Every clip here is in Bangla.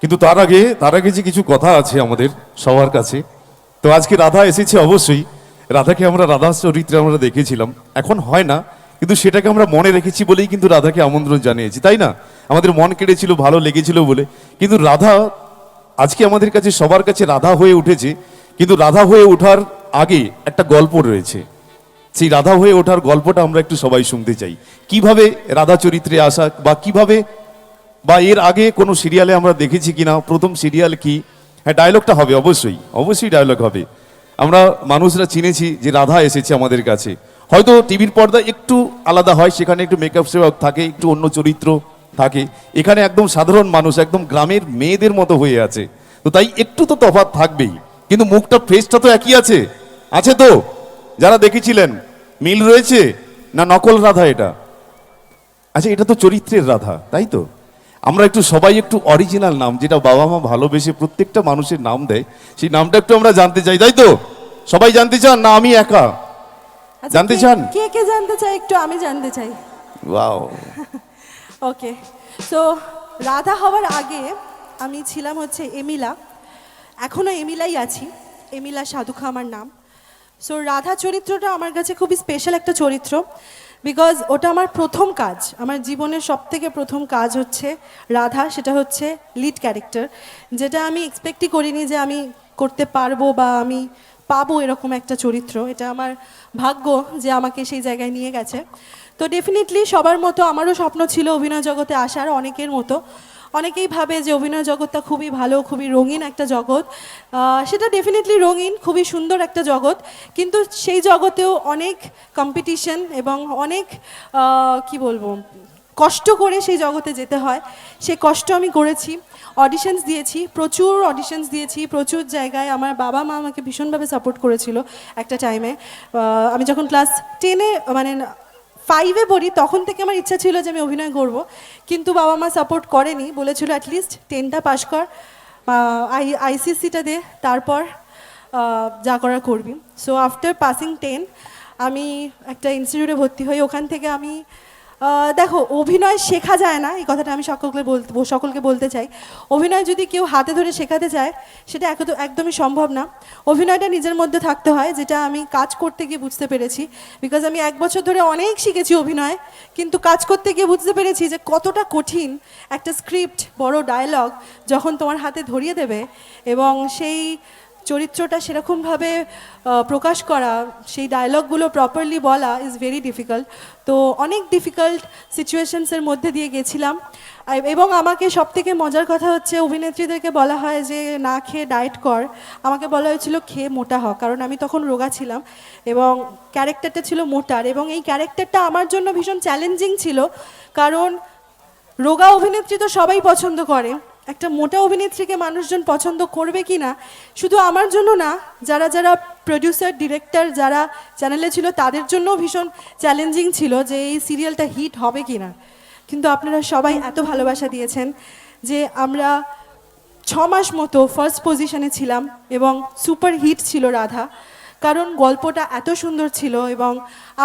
কিন্তু তার আগে তার আগে যে কিছু কথা আছে আমাদের সবার কাছে, তো আজকে রাধা এসেছে অবশ্যই। রাধাকে আমরা রাধা চরিত্রে আমরা দেখেছিলাম। এখন হয় না, কিন্তু সেটাকে আমরা মনে রেখেছি বলেই কিন্তু রাধাকে আমন্ত্রণ জানিয়েছি, তাই না? আমাদের মন কেড়েছিল, ভালো লেগেছিল বলে। কিন্তু রাধা, আজকে আমাদের কাছে, সবার কাছে রাধা হয়ে উঠেছে। কিন্তু রাধা হয়ে ওঠার আগে একটা গল্প রয়েছে। সেই রাধা হয়ে ওঠার গল্পটা আমরা একটু সবাই শুনতে চাই। কীভাবে রাধা চরিত্রে আসা বা কীভাবে বা এর আগে কোনো সিরিয়ালে আমরা দেখেছি কিনা, প্রথম সিরিয়াল কি? হ্যাঁ ডায়লগটা হবে, অবশ্যই অবশ্যই ডায়লগ হবে। আমরা মানুষরা চিনেছি যে রাধা এসেছে আমাদের কাছে। হয়তো টিভির পর্দা একটু আলাদা হয়, সেখানে একটু মেকআপ সেবক থাকে, একটু অন্য চরিত্র থাকে। এখানে একদম সাধারণ মানুষ, একদম গ্রামের মেয়েদের মতো হয়ে আছে। তো তাই একটু তো তফাৎ থাকবেই। কিন্তু মুখটা ফেসটা তো একই আছে। আছে তো? যারা দেখেছিলেন, মিল রয়েছে না নকল রাধা এটা? আচ্ছা এটা তো চরিত্রের রাধা, তাই তো? আমরা একটু সবাই একটু অরিজিনাল নাম যেটা বাবা মা ভালোবেসে প্রত্যেকটা মানুষের নাম দেয় সেই নামটা একটু আমরা জানতে চাই তাই তো? সবাই জানতে চান না আমি একা? আচ্ছা, জানতে চান? কে কে জানতে চাই একটু আমি জানতে চাই। ওয়াও ওকে সো রাধা হওয়ার আগে আমি ছিলাম হচ্ছে এমিলা। এখনও এমিলাই আছি। এমিলা সাধুখা আমার নাম। সো রাধা চরিত্রটা আমার কাছে খুবই স্পেশাল একটা চরিত্র। বিকজ ওটা আমার প্রথম কাজ। আমার জীবনের সব থেকে প্রথম কাজ হচ্ছে রাধা, সেটা হচ্ছে লিড ক্যারেক্টার যেটা আমি এক্সপেক্টই করিনি যে আমি করতে পারব বা আমি পাবো এরকম একটা চরিত্র। এটা আমার ভাগ্য যে আমাকে সেই জায়গায় নিয়ে গেছে। তো ডেফিনেটলি সবার মতো আমারও স্বপ্ন ছিল অভিনয় জগতে আসার অনেকের মতো। অনেকেই ভাবে যে অভিনয় জগৎটা খুবই ভালো, খুবই রঙিন একটা জগৎ। সেটা ডেফিনেটলি রঙিন, খুবই সুন্দর একটা জগৎ। কিন্তু সেই জগতেও অনেক কম্পিটিশন এবং অনেক কি বলব, কষ্ট করে সেই জগতে যেতে হয়। সে কষ্ট আমি করেছি অডিশনস দিয়েছি, প্রচুর অডিশনস দিয়েছি, প্রচুর জায়গায়। আমার বাবা মা আমাকে ভীষণভাবে সাপোর্ট করেছিল একটা টাইমে আমি যখন ক্লাস টেনে মানে ফাইভে পড়ি, তখন থেকে আমার ইচ্ছা ছিল যে আমি অভিনয় করব। কিন্তু বাবা মা সাপোর্ট করেনি, বলেছিল অ্যাটলিস্ট টেনটা পাশ কর আই আইসিসিটা দে, তারপর যা করার করবি। সো আফটার পাসিং টেন আমি একটা ইনস্টিটিউটে ভর্তি হই, ওখান থেকে আমি দেখো, অভিনয় শেখা যায় না, এই কথাটা আমি সকলকে বলতে সকলকে বলতে চাই। অভিনয় যদি কেউ হাতে ধরে শেখাতে চায়, সেটা একদ- একদমই সম্ভব না। অভিনয়টা নিজের মধ্যে থাকতে হয়, যেটা আমি কাজ করতে গিয়ে বুঝতে পেরেছি। বিকজ আমি এক বছর ধরে অনেক শিখেছি অভিনয়, কিন্তু কাজ করতে গিয়ে বুঝতে পেরেছি যে কতটা কঠিন একটা স্ক্রিপ্ট বড় ডায়লগ যখন তোমার হাতে ধরিয়ে দেবে এবং সেই চরিত্রটা সেরকমভাবে প্রকাশ করা, সেই ডায়লগগুলো প্রপারলি বলা ইজ ভেরি ডিফিকাল্ট তো অনেক ডিফিকাল্ট সিচুয়েশনসের মধ্যে দিয়ে গেছিলাম। এবং আমাকে সব থেকে মজার কথা হচ্ছে, অভিনেত্রীদেরকে বলা হয় যে, না খেয়ে ডায়েট কর। আমাকে বলা হয়েছিল, খেয়ে মোটা হ। কারণ আমি তখন রোগা ছিলাম এবং ক্যারেক্টারটা ছিল মোটার এবং এই ক্যারেক্টারটা আমার জন্য ভীষণ চ্যালেঞ্জিং ছিল। কারণ রোগা অভিনেত্রী তো সবাই পছন্দ করে। একটা মোটা অভিনেত্রীকে মানুষজন পছন্দ করবে কি না, শুধু আমার জন্য না, যারা যারা প্রডিউসার ডিরেক্টর যারা চ্যানেলে ছিল, তাদের জন্যও ভীষণ চ্যালেঞ্জিং ছিল যে এই সিরিয়ালটা হিট হবে কি না। কিন্তু আপনারা সবাই এত ভালোবাসা দিয়েছেন যে আমরা ছ মাস মতো ফার্স্ট পজিশনে ছিলাম এবং সুপার হিট ছিল রাধা। কারণ গল্পটা এত সুন্দর ছিল এবং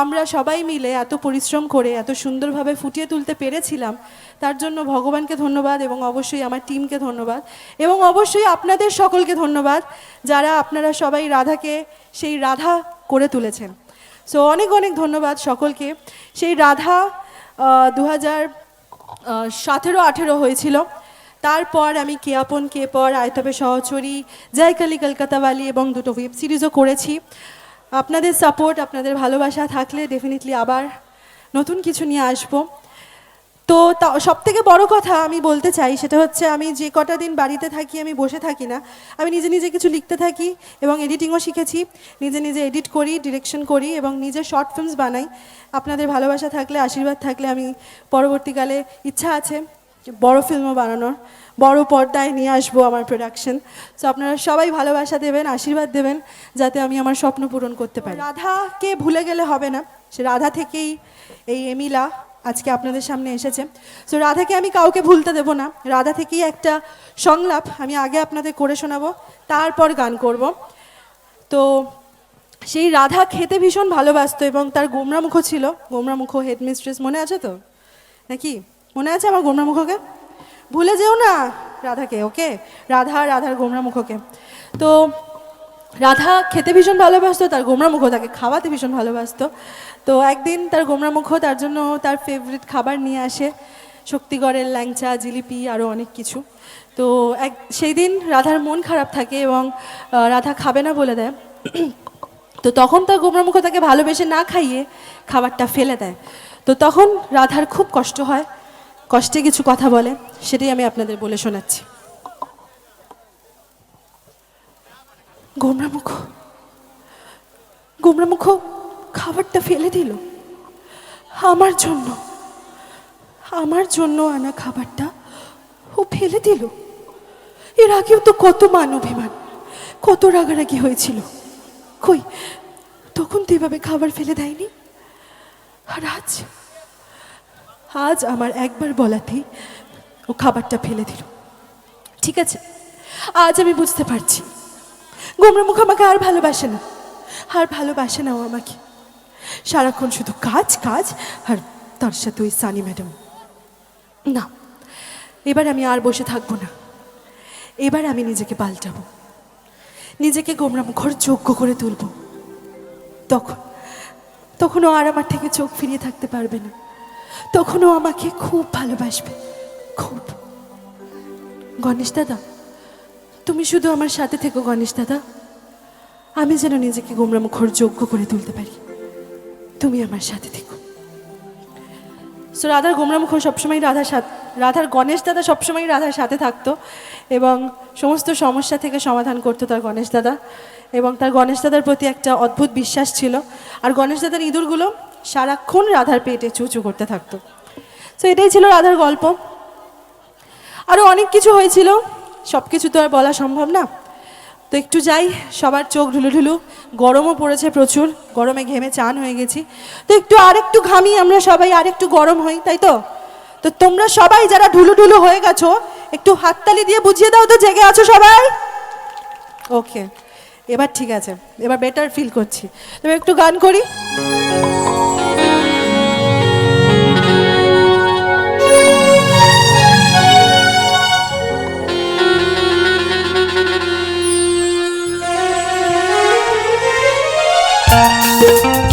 আমরা সবাই মিলে এত পরিশ্রম করে, এত সুন্দরভাবে ফুটিয়ে তুলতে পেরেছিলাম, তার জন্য ভগবানকে ধন্যবাদ এবং অবশ্যই আমার টিমকে ধন্যবাদ। এবং অবশ্যই আপনাদের সকলকে ধন্যবাদ যারা আপনারা সবাই রাধাকে, সেই রাধা করে তুলেছেন। সো অনেক অনেক ধন্যবাদ সকলকে। সেই রাধা দু হাজার সতেরো আঠেরো হয়েছিল। তারপর আমি কে আপন, কে পর, আয়তবে সহচরী, জয়কালী কলকাতাওয়ালি এবং দুটো ওয়েব সিরিজও করেছি। আপনাদের সাপোর্ট আপনাদের ভালোবাসা থাকলে ডেফিনেটলি আবার নতুন কিছু নিয়ে আসব। তো সব থেকে বড় কথা আমি বলতে চাই সেটা হচ্ছে আমি যে কটা দিন বাড়িতে থাকি, আমি বসে থাকি না। আমি নিজে নিজে কিছু লিখতে থাকি এবং এডিটিংও শিখেছি। নিজে নিজে এডিট করি ডিরেকশন করি এবং নিজে শর্ট ফিল্মস বানাই। আপনাদের ভালোবাসা থাকলে, আশীর্বাদ থাকলে আমি পরবর্তীকালে ইচ্ছা আছে বড় ফিল্মও বানানোর, বড় পর্দায় নিয়ে আসব আমার প্রোডাকশন সো আপনারা সবাই ভালোবাসা দেবেন, আশীর্বাদ দেবেন, যাতে আমি আমার স্বপ্ন পূরণ করতে পারি। রাধাকে ভুলে গেলে হবে না। সে রাধা থেকেই এই এমিলা আজকে আপনাদের সামনে এসেছে। সো রাধাকে আমি কাউকে ভুলতে দেব না। রাধা থেকেই একটা সংলাপ আমি আগে আপনাদের করে শোনাবো, তারপর গান করব। তো সেই রাধা খেতে ভীষণ ভালোবাসতো এবং তার গোমরামুখ ছিল। গোমরামুখ হেডমিস্ট্রেস মনে আছে তো? নাকি? মনে আছে আমার গোমরা মুখকে ভুলে যেও না, রাধাকে, ওকে? রাধা, রাধার গোমরা মুখকে তো রাধা খেতে ভীষণ ভালোবাসতো, তার গোমরা মুখ তাকে খাওয়াতে ভীষণ ভালোবাসতো। তো একদিন তার গোমরা মুখ তার জন্য তার ফেভারিট খাবার নিয়ে আসে, শক্তিগড়ের ল্যাংচা, জিলিপি আরও অনেক কিছু। তো এক, সেই দিন রাধার মন খারাপ থাকে এবং রাধা খাবে না বলে দেয়। তো তখন তার গোমরা মুখ তাকে ভালোবেসে না খাইয়ে খাবারটা ফেলে দেয়। তো তখন রাধার খুব কষ্ট হয়। কষ্টে কিছু কথা বলে, সেটাই আমি আপনাদের বলে শোনাচ্ছি। গোমরা মুখ গোমরা মুখ খাবারটা ফেলে দিল। আমার জন্য আমার জন্য আনা খাবারটা ও ফেলে দিল। এর আগেও তো কত মান অভিমান, কত রাগারাগি হয়েছিল। কই, তখন তো এভাবে খাবার ফেলে দেয়নি। আর আজ আজ আমার একবার বলাতেই ও খাবারটা ফেলে দিল। ঠিক আছে, আজ আমি বুঝতে পারছি। গোমরা মুখ আমাকে আর ভালোবাসে না, আর ভালোবাসে না ও আমাকে। সারাক্ষণ শুধু কাজ কাজ, আর তার সাথে ওই সানি ম্যাডাম। না, এবার আমি আর বসে থাকব না। এবার আমি নিজেকে পাল্টাবো। নিজেকে গোমরা মুখর যোগ্য করে তুলব। তখন তখনও আর আমার থেকে চোখ ফিরিয়ে থাকতে পারবে না। তখনও আমাকে খুব ভালোবাসবে, খুব। গণেশ দাদা, তুমি শুধু আমার সাথে থেকো গণেশ দাদা। আমি যেন নিজেকে গোমরা মুখর যোগ্য করে তুলতে পারি। তুমি আমার সাথে থেকো। সো রাধার গোমরা মুখর সবসময় রাধার সাথে, রাধার গণেশ দাদা সবসময় রাধার সাথে থাকতো এবং সমস্ত সমস্যা থেকে সমাধান করতো তার গণেশ দাদা। এবং তার গণেশ দাদার প্রতি একটা অদ্ভুত বিশ্বাস ছিল। আর গণেশ দাদার ইঁদুরগুলো সারাক্ষণ রাধার পেটে চুচু করতে থাকতো। সো এটাই ছিল রাধার গল্প। আরও অনেক কিছু হয়েছিল। সব কিছু তো আর বলা সম্ভব না। তো একটু যাই, সবার চোখ ঢুলু ঢুলু। গরমও পড়েছে প্রচুর। গরমে ঘেমে চান হয়ে গেছি। তো একটু আর একটু ঘামি আমরা সবাই আর একটু গরম হই, তাই তো? তো তোমরা সবাই যারা ঢুলু ঢুলু হয়ে গেছো, একটু হাততালি দিয়ে বুঝিয়ে দাও তো, জেগে আছো সবাই? ওকে এবার ঠিক আছে এবার বেটার ফিল করছি। তবে একটু গান করি? চিরদিনই